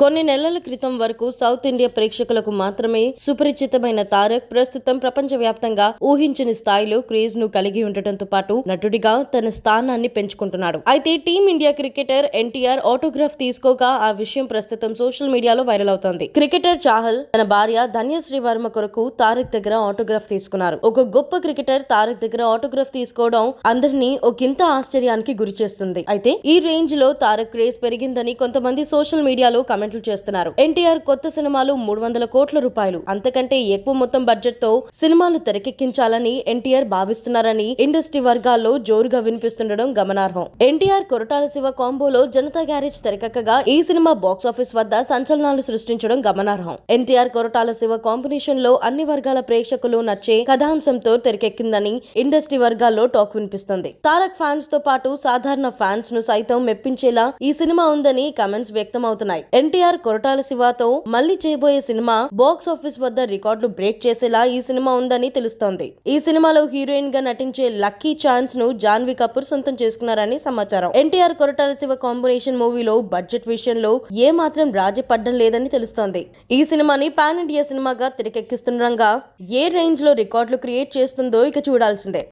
కొన్ని నెలల క్రితం వరకు సౌత్ ఇండియా ప్రేక్షకులకు మాత్రమే సుపరిచితమైన తారక్ ప్రస్తుతం ప్రపంచవ్యాప్తంగా ఊహించని స్థాయిలో క్రేజ్ను కలిగి ఉండటంతో పాటు నటుడిగా తన స్థానాన్ని పెంచుకుంటున్నాడు. అయితే team India cricketer NTR autograph తీసుకోగా ఆ విషయం ప్రస్తుతం సోషల్ మీడియాలో వైరల్ అవుతోంది. క్రికెటర్ చాహల్ తన భార్య ధన్యశ్రీ వర్మ కొరకు తారక్ దగ్గర ఆటోగ్రాఫ్ తీసుకున్నారు. ఒక గొప్ప క్రికెటర్ తారక్ దగ్గర ఆటోగ్రాఫ్ తీసుకోవడం అందరినీ ఒకంత ఆశ్చర్యానికి గురి చేస్తుంది అయితే ఈ రేంజ్లో తారక్ క్రేజ్ పెరిగిందని కొంతమంది సోషల్ మీడియాలో కమెంట్ కామెంట్లు చేస్తున్నారు. ఎన్టీఆర్ కొత్త సినిమాలు మూడు వందల కోట్ల రూపాయలు. అంతకంటే ఎక్కువ మొత్తం బడ్జెట్తో సినిమాలు తెరకెక్కించాలని ఎన్టీఆర్ భావిస్తున్నారని ఇండస్ట్రీ వర్గాల్లో జోరుగా వినిపిస్తుండడం గమనార్హం. ఎన్టీఆర్ కొరటాల శివ కాంబోలో జనతా గ్యారేజ్ తెరకెక్కగా ఈ సినిమా బాక్స్ ఆఫీస్ వద్ద సంచలనాలు సృష్టించడం గమనార్హం. ఎన్టీఆర్ కొరటాల శివ కాంబినేషన్లో అన్ని వర్గాల ప్రేక్షకులు నచ్చే కథాంశంతో తెరకెక్కిందని ఇండస్ట్రీ వర్గాల్లో టాక్ వినిపిస్తుంది. తారక్ ఫ్యాన్స్తో పాటు సాధారణ ఫ్యాన్స్ను సైతం మెప్పించేలా ఈ సినిమా ఉందని కమెంట్స్ వ్యక్తమవుతున్నాయి. ఎన్టీఆర్ కొరటాల శివతో మళ్ళీ చేయబోయే సినిమా బాక్స్ ఆఫీస్ వద్ద రికార్డులు బ్రేక్ చేసేలా ఈ సినిమా ఉందని తెలుస్తోంది. ఈ సినిమాలో హీరోయిన్గా నటించే లక్కీ ఛాన్స్ను జాన్వీ కపూర్ సొంతం చేసుకున్నారని సమాచారం. ఎన్టీఆర్ కొరటాల శివ కాంబినేషన్ మూవీలో బడ్జెట్ విషయంలో ఏ మాత్రం రాజీ పడ్డం లేదని తెలుస్తోంది. ఈ సినిమాని పాన్ ఇండియా సినిమాగా తెరకెక్కిస్తుండగా ఏ రేంజ్లో రికార్డులు క్రియేట్ చేస్తుందో ఇక చూడాల్సిందే.